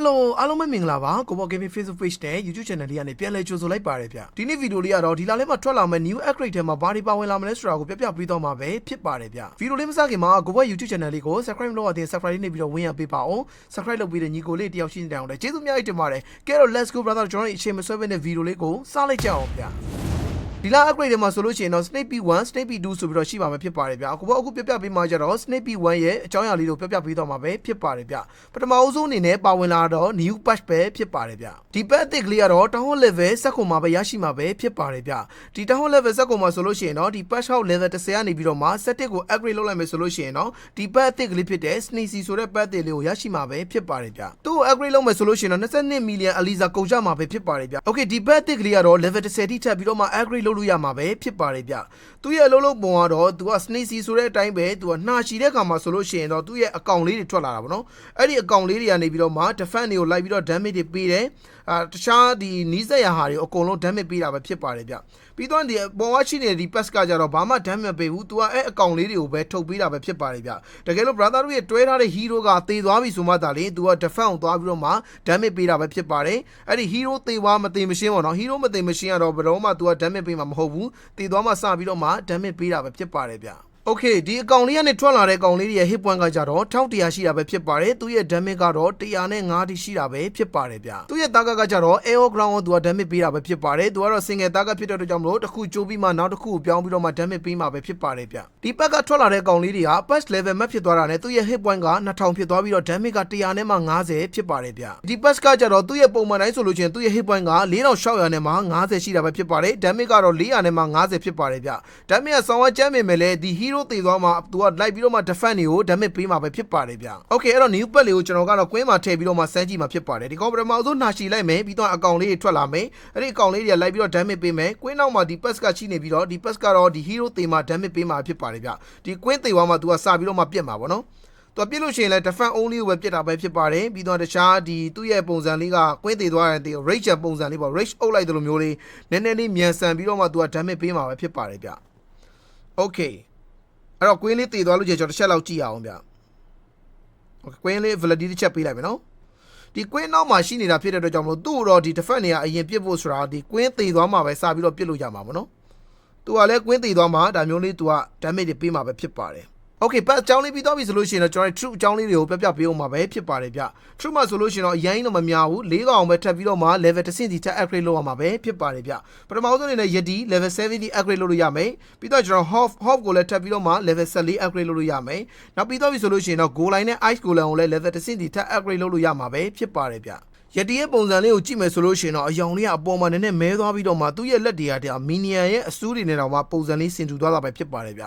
Hello အားလုံးပဲမင်္ဂလာပါကိုဘော Gaming Facebook Page နဲ့ YouTube Channel လေးကနေပြန်လည်ကြိုဆိုလိုက်ပါရစေဗျဒီနေ့ဗီဒီယိုလေးကတော့ဒီလာလေးမှာထွက်လာမယ့် New Upgrade ထဲမှာဘာတွေပါဝင်လာမလဲဆိုတာကိုပြပြပေးတော့မှာပဲဖြစ်ပါတယ်ဗျဗီဒီယိုလေးမစခင်မှာကိုဘော YouTube Channel လေးကို Subscribe လုပ်ရတဲ့ Subscribe လေးနေပြီးတော့ဝင်ရပေးပါအောင် Subscribe လုပ်ပြီးတဲ့ညီကိုလေးတယောက်ရှိနေအောင်လည်းကျေးဇူးများကြီးတင်ပါတယ်ကဲတော့ Let's go brother ကျွန်တော်တို့အချိန်မဆွဲဘဲနဲ့ဗီဒီယိုလေးကိုစလိုက်ကြအောင်ဗျ ဒီလာ upgrade တွေမှာဆိုလို့ရှိရင်တော့ Snake P1 Snake P2 ဆိုပြီးတော့ရှိပါမယ်ဖြစ်ပါတယ်ဗျအခုဘောအခုပြပြပေးမှာကြတော့ Snake P1 ရဲ့အကြောင်းအရာလေးကိုပြပြပေးတော့မှာပဲဖြစ်ပါတယ်ဗျပထမအဦးဆုံးအနေနဲ့ပါဝင်လာတော့ new patch ပဲဖြစ်ပါတယ်ဗျဒီ patch အသစ်ကလေးကတော့ town level စက်ကုန်မှာပဲရရှိမှာပဲဖြစ်ပါတယ်ဗျဒီ town level စက်ကုန်မှာဆိုလို့ရှိရင်တော့ဒီ patch house level 10ကနေပြီးတော့မှ setting ကို upgrade လုပ်လိုက်မယ်ဆိုလို့ရှိရင်တော့ဒီ patch အသစ်ကလေးဖြစ်တဲ့ Sneezy ဆိုတဲ့ patch အသစ်လေးကိုရရှိမှာပဲဖြစ်ပါတယ်ဗျသူ့ကို upgrade လုပ်မယ်ဆိုလို့ရှိရင်တော့22 million Aliza ကုန်ကြမှာပဲဖြစ်ပါတယ်ဗျ okay ဒီ patch အသစ်ကလေးကတော့ level 10ထိထပ်ပြီးတော့မှ upgrade လုပ်လို့ရမှာပဲဖြစ်ပါတယ်ဗျသူ့ရဲ့အလုံးလုံးပုံကတော့သူက Sneezy ဆိုတဲ့အတိုင်းပဲသူကနှာချီတဲ့ခါမှာဆိုလို့ရှိရင်တော့သူ့ရဲ့အကောင့်လေးတွေထွက်လာတာပေါ့နော်အဲ့ဒီအကောင့်လေးတွေကနေပြီးတော့မှ defense တွေကိုလိုက်ပြီးတော့ damage တွေပေးတယ် အာတခြားဒီနီးစက်ရဟာတွေအကုန်လုံး damage ပေးတာပဲဖြစ်ပါတယ်ဗျပြီးတော့ဒီပေါ်ဝါရှိနေတဲ့ဒီ pass ကကြတော့ဘာမှ damage မပေးဘူးသူကအဲ့အကောင့်လေးတွေကိုပဲထုတ်ပေးတာပဲဖြစ်ပါတယ်ဗျတကယ်လို့ brother တို့ရဲ့တွဲထားတဲ့ hero ကသေသွားပြီဆိုမှသာလေသူက defense ကိုသွားပြီးတော့မှ damage ပေးတာပဲဖြစ်ပါတယ်အဲ့ဒီ hero သေသွားမသေမရှင်းပေါ့နော် hero မသေမရှင်းကတော့ဘယ်တော့မှသူက damage ပေးမှာမဟုတ်ဘူးသေသွားမှစပြီးတော့မှ damage ပေးတာပဲဖြစ်ပါတယ်ဗျ โอเคဒီအကောင်လေးကနေထွက်လာတဲ့အကောင်လေးရဲ့ hit point ကကြတော့1100ရှိတာပဲဖြစ်ပါတယ်သူရဲ့ damage ကတော့105တိရှိတာပဲဖြစ်ပါတယ်ဗျသူရဲ့တာဂတ်ကကြတော့ air ground ကိုသူက damage ပေးတာပဲဖြစ်ပါတယ်သူကတော့ single target ဖြစ်တဲ့အတွက်ကြောင့်မလို့တစ်ခုကျိုးပြီးမှနောက်တစ်ခုကိုပြောင်းပြီးတော့မှ damage ပေးမှာပဲဖြစ်ပါတယ်ဗျဒီဘက်ကထွက်လာတဲ့ကောင်လေးတွေက patch level map ဖြစ်သွားတာနဲ့သူရဲ့ hit point က2000ဖြစ်သွားပြီးတော့ damage က100နဲ့မှ90ဖြစ်ပါတယ်ဗျဒီ patch ကကြတော့သူ့ရဲ့ပုံမှန်တိုင်းဆိုလို့ချင်းသူ့ရဲ့ hit point က4600နဲ့မှ90ရှိတာပဲဖြစ်ပါတယ် damage ကတော့400နဲ့မှ90ဖြစ်ပါတယ်ဗျ damage ကဆောင်းဝကျမ်းပေမဲ့လည်းဒီ hero သေသွားမှသူကလိုက်ပြီးတော့မှ defend တွေကို damage ပေးမှာပဲဖြစ်ပါတယ်ဗျ okay အဲ့တော့ new pack လေးကိုကျွန်တော်ကတော့ queen မှာထည့်ပြီးတော့မှစမ်းကြည့်မှာဖြစ်ပါတယ်ဒီကောင်ပထမဆုံးနှာချီလိုက်မယ်ပြီးတော့အကောင်လေးတွေထွက်လာမယ်အဲ့ဒီအကောင်လေးတွေကလိုက်ပြီးတော့ damage ပေးမယ် queen နောက်မှာဒီ pass ကရှိနေပြီးတော့ဒီ pass ကတော့ဒီ hero သေမှာ damage ပေးမှာဖြစ်ပါတယ်ဗျဒီ queen သေသွားမှသူကစပြီးတော့မှပြက်မှာပေါ့နော်သူပြစ်လို့ရှိရင်လည်း defend only ကိုပဲပြစ်တာပဲဖြစ်ပါတယ်ပြီးတော့တခြားဒီသူ့ရဲ့ပုံစံလေးကကွင်းသေးသွားတဲ့ rage ပုံစံလေးပေါ့ rage အုပ်လိုက်တယ်လို့မျိုးလေးနည်းနည်းလေးမြန်ဆန်ပြီးတော့မှသူက damage ပေးမှာပဲဖြစ်ပါတယ်ဗျ okay အဲ့တော့ကွင်းလေးတည်သွားလို့ကျကျွန်တော်တစ်ချက်လောက်ကြည့်အောင်ဗျ။ Okay ကွင်းလေး validity တစ်ချက်ပေးလိုက်မယ်နော်။ဒီကွင်းနောက်မှာရှိနေတာဖြစ်တဲ့အတွက်ကြောင့်မလို့သူ့တော့ဒီ defense တွေကအရင်ပြစ်ဖို့ဆိုတာဒီကွင်းတည်သွားမှာပဲစပြီးတော့ပြစ်လို့ရမှာပေါ့နော်။သူကလည်းကွင်းတည်သွားမှာဒါမျိုးလေးသူက damage တွေပေးမှာပဲဖြစ်ပါတယ်။ Okay ပတ်အကြောင်းလေးပြီးတော့ပြီဆိုလို့ရှိရင်တော့ကျွန်တော် true အကြောင်းလေးတွေကိုပြပြပေးအောင်ပါပဲဖြစ်ပါတယ်ဗျ true မှာဆိုလို့ရှိရင်တော့အရင်တော့မများဘူး၄កောင်ပဲထပ်ပြီးတော့မှ level တစ်ဆင့်စီထပ် upgrade လုပ်ရမှာပဲဖြစ်ပါတယ်ဗျပထမဆုံးအနေနဲ့ Yeti level 70 upgrade လုပ်လို့ရမယ်ပြီးတော့ကျွန်တော် half half ကိုလည်းထပ်ပြီးတော့မှ level 14 upgrade လုပ်လို့ရမယ်နောက်ပြီးတော့ပြီဆိုလို့ရှိရင်တော့ goal line နဲ့ ice goal line ကိုလည်း level တစ်ဆင့်စီထပ် upgrade လုပ်လို့ရမှာပဲဖြစ်ပါတယ်ဗျ ယတီရဲ့ပုံစံလေးကိုကြည့်မယ်ဆိုလို့ရှိရင်တော့အယောင်လေးကအပေါ်မှာနည်းနည်းမဲသွားပြီးတော့မှသူ့ရဲ့လက်တွေကတည်းကမီနီယံရဲ့အစူးတွေနဲ့တော့မှပုံစံလေးဆင်တူသွားတာပဲဖြစ်ပါတယ်ဗျ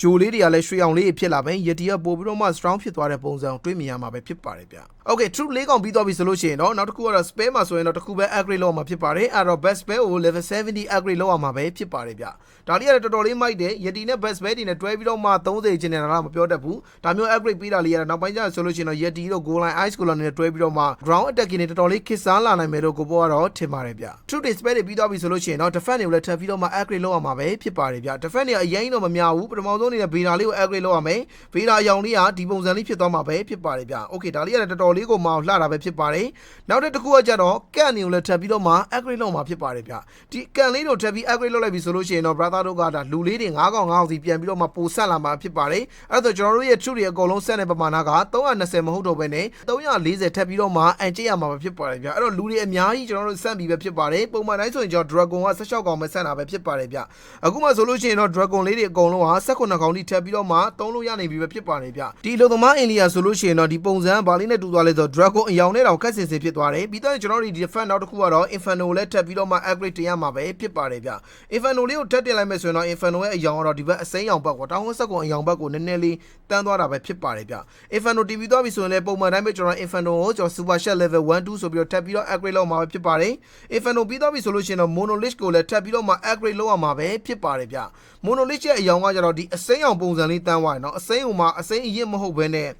ဂျိုလေးတွေကလည်းရွှေအောင်လေးဖြစ်လာပဲယတီကပို့ပြီးတော့မှ strong ဖြစ်သွားတဲ့ပုံစံကိုတွေးမြင်ရမှာပဲဖြစ်ပါတယ်ဗျ Okay true လေးကောင်ပြီးသွားပြီဆိုလို့ရှိရင်တော့နောက်တစ်ခုကတော့ spare မှာဆိုရင်တော့တစ်ခုပဲ upgrade လုပ်ရမှာဖြစ်ပါတယ်အဲ့တော့ best spare ကို level 70 upgrade လုပ်ရမှာပဲဖြစ်ပါတယ်ဗျဒါလေးကလည်းတော်တော်လေးမိုက်တယ်ယတီနဲ့ best spare တွေနဲ့တွဲပြီးတော့မှ30ကျင်းနေတာတော့မပြောတတ်ဘူးဒါမျိုး upgrade ပေးတာလေးကတော့နောက်ပိုင်းကျဆိုလို့ရှိရင်တော့ယတီတို့ goal line ice goal line နဲ့တွဲပြီးတော့မှ ground attack တွေတော်တော်လေးခစ်စားလာနိုင်မယ်လို့ကိုပေါ်ကတော့ထင်ပါတယ်ဗျ true display တွေပြီးသွားပြီဆိုလို့ရှိရင်တော့ defense တွေကိုလည်းထပ်ပြီးတော့မှ upgrade လုပ်ရမှာပဲဖြစ်ပါတယ်ဗျ defense တွေကအရင်တော့မများဘူးပထမဆုံးအနေနဲ့ beta လေးကို upgrade လုပ်ရမယ် beta အယောင်လေးကဒီပုံစံလေးဖြစ်သွားမှာပဲဖြစ်ပါတယ်ဗျ okay ဒါလေးကလည်းတော်တော်လေးကိုမှလှတာပဲဖြစ်ပါတယ်နောက်တစ်ခုကကြတော့ကန့်နေကိုလည်းထပ်ပြီးတော့မှ upgrade လုပ်မှာဖြစ်ပါတယ်ဗျဒီကန့်လေးတို့ထပ်ပြီး upgrade လုပ်လိုက်ပြီဆိုလို့ရှိရင်တော့ brother တို့ကဒါလူလေးတွေ9កောင်9កောင်စီပြန်ပြီးတော့မှပိုဆက်လာမှာဖြစ်ပါတယ်အဲ့ဒါဆိုကျွန်တော်တို့ရဲ့ true တွေအကုန်လုံးဆက်တဲ့ပမာဏက320မဟုတ်တော့ဘဲနဲ့340ထပ်ပြီးတော့မှအန်ကျရမှာပဲဖြစ်ပါတယ်ဗျအဲ့တော့လူတွေအများကြီးကျွန်တော်တို့ဆက်ပြီးပဲဖြစ်ပါတယ်ပုံမှန်တိုင်းဆိုရင်ကျွန်တော် dragon က16កောင်ပဲဆက်တာပဲဖြစ်ပါတယ်ဗျအခုမှဆိုလို့ရှိရင်တော့ dragon လေးတွေအကုန်လုံးဟာ18កောင်ထိထပ်ပြီးတော့မှသုံးလို့ရနေပြီပဲဖြစ်ပါတယ်ဗျဒီလိုသမားအင်လီယာဆိုလို့ရှိရင်တော့ဒီပုံစံဘာလေးနဲ့တူသွား းလဲဆို Dragon အယောင်နဲ့တောင်ကတ်စင်စင်ဖြစ်သွားတယ်ပြီးတော့ကျွန်တော်တို့ဒီ defend နောက်တစ်ခုကတော့ Inferno လည်းထပ်ပြီးတော့မှ upgrade တင်ရမှာပဲဖြစ်ပါတယ်ဗျ Inferno လေးကိုထပ်တင်လိုက်မယ်ဆိုရင်တော့ Inferno ရဲ့အယောင်ကတော့ဒီဘက်အစိမ်းရောင်ဘက်ကိုတောင်းဝက်ဆက်ကွန်အယောင်ဘက်ကိုနည်းနည်းလေးတန်းသွားတာပဲဖြစ်ပါတယ်ဗျ Inferno တီးပြီးသွားပြီဆိုရင်လည်းပုံမှန်တိုင်းပဲကျွန်တော် Inferno ကိုကျွန်တော် Super Shot Level 1 2ဆိုပြီးတော့ထပ်ပြီးတော့ upgrade လုပ်မှာပဲဖြစ်ပါတယ် Inferno ပြီးသွားပြီဆိုလို့ရှိရင်တော့ Monolith ကိုလည်းထပ်ပြီးတော့မှ upgrade လုပ်ရမှာပဲဖြစ်ပါတယ်ဗျ Monolith ရဲ့အယောင်ကကျတော့ဒီအစိမ်းရောင်ပုံစံလေးတန်းသွားရင်တော့အစိမ်းဟိုမှာအစိမ်းအရင်မဟုတ်ဘဲနဲ့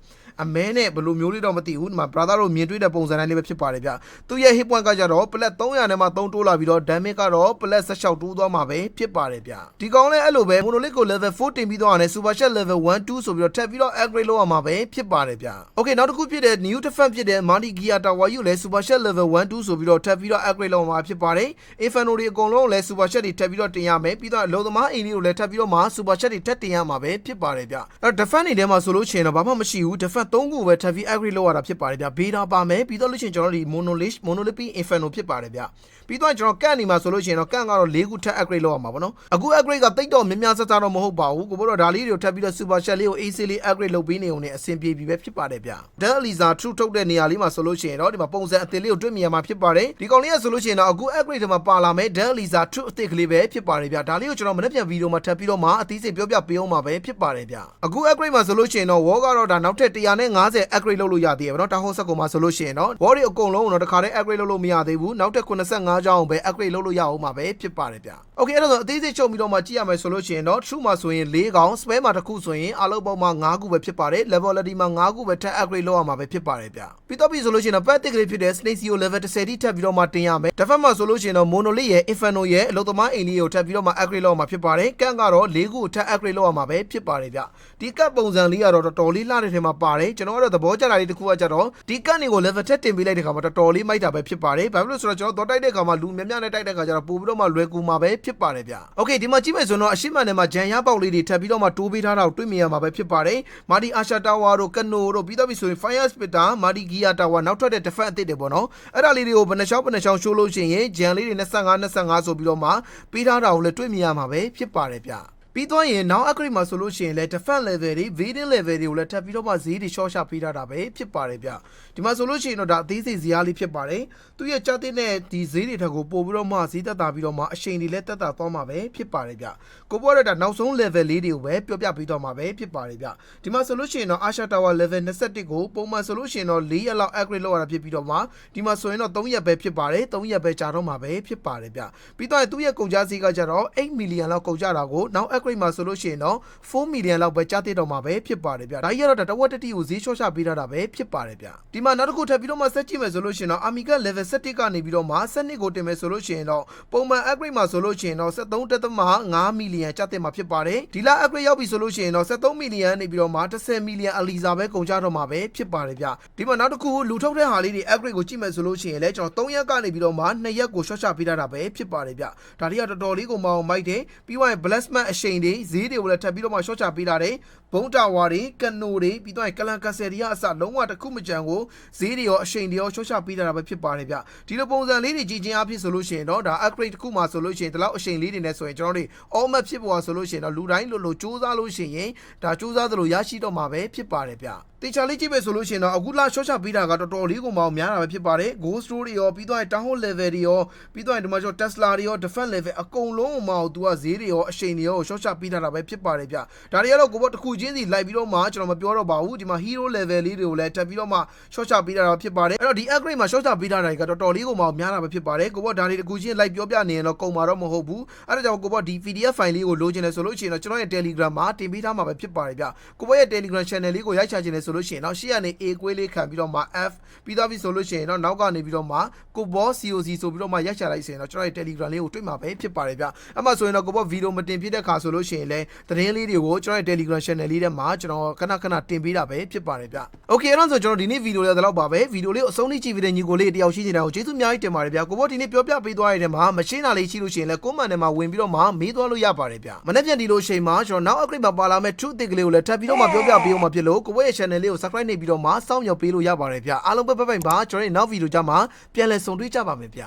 အမဲနဲ့ဘယ်လိုမျိုးလေးတော့မသိဘူးဒီမှာ brother တို့မြင်တွေ့တဲ့ပုံစံတိုင်းလေးပဲဖြစ်ပါတယ်ဗျသူရဲ့ hit point ကကြတော့ plat 300နဲ့မှ3တိုးလာပြီးတော့ damage ကတော့ plat 16တိုးသွားမှာပဲဖြစ်ပါတယ်ဗျဒီကောင်လည်းအဲ့လိုပဲ monolith ကို level 4တင်ပြီးတော့ရတယ် super chat level 1 2ဆိုပြီးတော့ထပ်ပြီးတော့ upgrade လုပ်ရမှာပဲဖြစ်ပါတယ်ဗျ okay နောက်တစ်ခုဖြစ်တဲ့ new defense ဖြစ်တဲ့ Marty Gear Tower ယူလည်း super chat level 1 2ဆိုပြီးတော့ထပ်ပြီးတော့ upgrade လုပ်ရမှာဖြစ်ပါတယ် Inferno တွေအကုန်လုံးလည်း super chat တွေထပ်ပြီးတော့တင်ရမယ်ပြီးတော့အလုံးသမားအိမ်လေးကိုလည်းထပ်ပြီးတော့မှ super chat တွေထပ်တင်ရမှာပဲဖြစ်ပါတယ်ဗျအဲ့ defense တွေထဲမှာဆိုလို့ရှိရင်တော့ဘာမှမရှိဘူး defense 3ခုပဲထပ်ပြီး upgrade လုပ်ရတာဖြစ်ပါတယ်ဗျ beta ပါမယ်ပြီးတော့လို့ရှိရင်ကျွန်တော်တို့ဒီ monolith monolith inferno ဖြစ်ပါတယ်ဗျပြီးတော့ကျွန်တော်ကန့်နေမှာဆိုလို့ရှိရင်တော့ကန့်ကတော့၄ခုထပ် upgrade လုပ်ရမှာပေါ့နော်အခု upgrade ကတိတ်တော့များများဆဆတော့မဟုတ်ပါဘူးကိုဘို့တော့ဒါလေးတွေကိုထပ်ပြီးတော့ super chat လေးကို AC လေး upgrade လုပ်ပေးနေုံနဲ့အဆင်ပြေပြီပဲဖြစ်ပါတယ်ဗျ Dell Lisa True ထုတ်တဲ့နေရာလေးမှာဆိုလို့ရှိရင်တော့ဒီမှာပုံစံအသစ်လေးကိုတွေ့မြင်ရမှာဖြစ်ပါတယ်ဒီကောင်လေးကဆိုလို့ရှိရင်တော့အခု upgrade တွေမှာပါလာမယ် Dell Lisa True အသစ်ကလေးပဲဖြစ်ပါတယ်ဗျဒါလေးကိုကျွန်တော်မနေ့ပြန်ဗီဒီယိုမှာထပ်ပြီးတော့မှအသေးစိတ်ပြောပြပေးအောင်ပါပဲဖြစ်ပါတယ်ဗျအခု upgrade မှာဆိုလို့ရှိရင်တော့ wall ကတော့ဒါနောက်ထပ်150 upgrade လုပ်လို့ရသေးတယ်ဗောနော်တာဟုတ်ဆက်ကောင်မှာဆိုလို့ရှိရင်တော့ wall တွေအကုန်လုံးတော့တခါတည်း upgrade လုပ်လို့မရသေးဘူးနောက်ထပ်85ကြောင်းပဲ upgrade လုပ်လို့ရအောင်ပါပဲဖြစ်ပါတယ်ဗျ Okay အဲ့တော့အသေးစိတ်ချုပ်ပြီးတော့မှကြည့်ရမယ်ဆိုလို့ရှိရင်တော့ true မှာဆိုရင်၄កောင် spare မှာတစ်ခုဆိုရင်အလုံးပေါင်းမှာ၅ခုပဲဖြစ်ပါတယ် levelity မှာ၅ခုပဲထပ် upgrade လုပ်ရမှာပဲဖြစ်ပါတယ်ဗျပြီးတော့ပြီဆိုလို့ရှိရင်တော့ path ကလေးဖြစ်တဲ့ snake CEO level 10တိထပ်ပြီးတော့မှတင်ရမယ်တစ်ဖက်မှာဆိုလို့ရှိရင်တော့ monolith ရဲ့ inferno ရဲ့အလုံးသမားအိမ်လေးကိုထပ်ပြီးတော့မှ upgrade လုပ်ရမှာဖြစ်ပါတယ်ကန့်ကတော့၄ခုထပ် upgrade လုပ်ရမှာပဲဖြစ်ပါတယ်ဗျဒီကတ်ပုံစံလေးကတော့တော်တော်လေးလှတဲ့ထဲမှာပါတယ်ကျွန်တော်ကတော့သဘောကျတာလေးတစ်ခုကကြတော့ဒီကတ်တွေကို level 10တင်ပေးလိုက်တဲ့ခါမှာတော်တော်လေးမိုက်တာပဲဖြစ်ပါတယ်ဘာဖြစ်လို့ဆိုတော့ကျွန်တော်တော့တိုက်တဲ့ခါမှာလူများများနဲ့တိုက်တဲ့ခါကျတော့ပို့ပြီးတော့မှလွယ်ကူမှာပဲဖြစ်ပါတယ်ဗျ။ Okay ဒီမှာကြည့်မယ်ဆိုတော့အရှိမနဲ့မှာဂျန်ရပေါက်လေးတွေထပ်ပြီးတော့မှတိုးပေးထားတာကိုတွေ့မြင်ရမှာပဲဖြစ်ပါတယ်။မာဒီအာရှာတာဝါတို့ကနိုတို့ပြီးတော့ပြီဆိုရင် Fire Spitter မာဒီဂီယာတာဝါနောက်ထွက်တဲ့ defense အသစ်တွေပေါ့နော်။အဲ့ဒါလေးတွေကိုဘယ်နှချောင်းဘယ်နှချောင်းရှိုးလို့ရှိရင်ဂျန်လေးတွေ25 25ဆိုပြီးတော့မှပေးထားတာကိုလည်းတွေ့မြင်ရမှာပဲဖြစ်ပါတယ်ဗျ။ ပြီးတော့ရင်နောက် upgrade မှာဆိုလို့ရှိရင်လည်း defense level တွေ vading level တွေကိုလည်းထပ်ပြီးတော့မှဈေးတွေ short ချပေးထားတာပဲဖြစ်ပါတယ်ဗျဒီမှာဆိုလို့ရှိရင်တော့ဒါအသေးစိတ်ဇာတ်လေးဖြစ်ပါတယ်သူရဲ့ကြားတဲ့နဲ့ဒီဈေးတွေထက်ကိုပို့ပြီးတော့မှဈေးသက်သာပြီးတော့မှအချိန်တွေလည်းသက်သာသွားမှာပဲဖြစ်ပါတယ်ဗျကိုပေါ်ရတာနောက်ဆုံး level လေးတွေကိုပဲပြောပြပေးတော့မှာပဲဖြစ်ပါတယ်ဗျဒီမှာဆိုလို့ရှိရင်တော့ Asha Tower level 21ကိုပုံမှန်ဆိုလို့ရှိရင်တော့4ရက်လောက် upgrade လုပ်ရတာဖြစ်ပြီးတော့မှဒီမှာဆိုရင်တော့3ရက်ပဲဖြစ်ပါတယ်3ရက်ပဲကြာတော့မှာပဲဖြစ်ပါတယ်ဗျပြီးတော့သူ့ရဲ့ကုန်ကျစရိတ်ကကြတော့8 million လောက်ကုန်ကျတာကိုနောက် upgrade မှာဆိုလို့ရှိရင်တော့4 million လောက်ပဲကြားသိတော့မှာပဲဖြစ်ပါတယ်ဗျဒါကြီးကတော့တဝက်တတိကိုဈေးလျှော့ချပေးထားတာပဲဖြစ်ပါတယ်ဗျဒီမှာနောက်တစ်ခုထပ်ပြီးတော့မှဆက်ကြည့်မယ်ဆိုလို့ရှိရင်တော့ Amiga level 7ကနေပြီးတော့မှ7ကိုတင်မယ်ဆိုလို့ရှိရင်တော့ပုံမှန် upgrade မှာဆိုလို့ရှိရင်တော့73.5 million ကျတဲ့မှာဖြစ်ပါတယ်ဒီလ upgrade ရောက်ပြီဆိုလို့ရှိရင်တော့73 million နေပြီးတော့မှ10 million အလီစာပဲကုန်ကြတော့မှာပဲဖြစ်ပါတယ်ဗျဒီမှာနောက်တစ်ခုလူထုတ်တဲ့ဟာလေးတွေ upgrade ကိုကြည့်မယ်ဆိုလို့ရှိရင်လည်းကျွန်တော်3ရက်ကနေပြီးတော့မှ2ရက်ကိုရှော့ချပေးထားတာပဲဖြစ်ပါတယ်ဗျဒါတွေကတော်တော်လေးကိုမအောင်မိုက်တယ်ပြီးတော့ blastman အရှိန်တွေဈေးတွေကိုလည်းထပ်ပြီးတော့မှရှော့ချပေးထားတယ်ဘုံတာဝါတွေကနိုတွေပြီးတော့ကလန်ကဆယ်တွေကအစလုံးဝတစ်ခုမကြံကိုဈေးတွေရောအရှိန်တွေရောရှော့ချပေးထားတာပဲဖြစ်ပါတယ်ဗျဒီလိုပုံစံလေးတွေကြည့်ချင်းအဖြစ်ဆိုလို့ရှိရင်တော့ဒါ upgrade တစ်ခုမှဆိုလို့ရှိရင်ဒီလောက်အရှိန်လေးတွေနဲ့ဆိုရင်ကျွန်တော်တို့ all map ဖြစ်ပေါ်ဆိုလို့ရှိရင်တော့လူတိုင်းလိုလိုစူးစမ်းလို့ရှိရင်ဒါစူးစမ်းသလိုရရှိတော့မှာပဲဖြစ်ပါတယ်ဗျ တေချာလေးကြည့်ပဲဆိုလို့ရှိရင်တော့အခုလာရှော့ချပေးတာကတော်တော်လေးကိုမှအောင်များတာပဲဖြစ်ပါတယ် Ghost Story တွေရောပြီးတော့ Town Hall level တွေရောပြီးတော့ဒီမှာကျွန်တော် Tesla တွေရော Defense level အကုန်လုံးကိုမှအောင်သူကဈေးတွေရောအရှိန်တွေရောရှော့ချပေးထားတာပဲဖြစ်ပါတယ်ဗျဒါတွေကတော့ကိုဘောတစ်ခုချင်းစီလိုက်ပြီးတော့မှကျွန်တော်မပြောတော့ပါဘူးဒီမှာ Hero level လေးတွေကိုလည်းတက်ပြီးတော့မှရှော့ချပေးထားတာဖြစ်ပါတယ်အဲ့တော့ဒီ upgrade မှာရှော့ချပေးထားတာကတော်တော်လေးကိုမှအောင်များတာပဲဖြစ်ပါတယ်ကိုဘောဒါတွေတစ်ခုချင်းလိုက်ပြောပြနေရင်တော့ကုန်မှာတော့မဟုတ်ဘူးအဲ့ဒါကြောင့်ကိုဘောဒီ PDF file လေးကိုလိုချင်တယ်ဆိုလို့ရှိရင်တော့ကျွန်တော်ရဲ့ Telegram မှာတင်ပေးထားမှာပဲဖြစ်ပါတယ်ဗျကိုဘောရဲ့ Telegram channel လေးကိုရိုက်ချချင်တယ်ဆိုလို့ရှိရင်တော့ရှေ့ကနေ A ကွေးလေးခံပြီးတော့မှ F ပြီးတော့ပြီဆိုလို့ရှိရင်တော့နောက်ကနေပြီးတော့မှကိုဘော COC ဆိုပြီးတော့မှရိုက်ချလိုက်ဆိုရင်တော့ကျွန်တော်ရဲ့ Telegram လေးကိုတွေ့မှာပဲဖြစ်ပါတယ်ဗျအဲ့မှာဆိုရင်တော့ကိုဘောဗီဒီယိုမတင်ဖြစ်တဲ့ခါဆိုလို့ရှိရင်လည်းသတင်းလေးတွေကိုကျွန်တော်ရဲ့ Telegram channel လေးထဲမှာကျွန်တော်ခဏခဏတင်ပေးတာပဲဖြစ်ပါတယ်ဗျ Okay အဲ့တော့ဆိုကျွန်တော်ဒီနေ့ဗီဒီယိုလေးတော့ပါပဲဗီဒီယိုလေးကိုအဆုံးထိကြည့်ပြီးတဲ့ညီကိုလေးတယောက်ရှိနေတာကိုကျေးဇူးအများကြီးတင်ပါတယ်ဗျကိုဘောဒီနေ့ပြောပြပေးသွားရတဲ့မှာမရှင်းတာလေးရှိလို့ရှိရင်လည်းကိုမန်ထဲမှာဝင်ပြီးတော့မှမေးသွားလို့ရပါတယ်ဗျမနေ့ပြန်ဒီလိုအချိန်မှာကျွန်တော်နောက် upgrade မှာပါလာမဲ့ truth အသစ်ကလေးကိုလည်းထပ်ပြီးတော့မှပြောပြပေးအောင်မှာဖြစ်လို့ကိုဘောရဲ့ channel လေးကို subscribe နေပြီးတော့မှစောင့်မျှော်ပေးလို့ရပါတယ်ဗျအားလုံးပဲပဲပဲပါကျွန်တော်တို့နောက်ဗီဒီယိုကြမှာပြန်လည်ဆုံတွေ့ကြပါမယ်ဗျ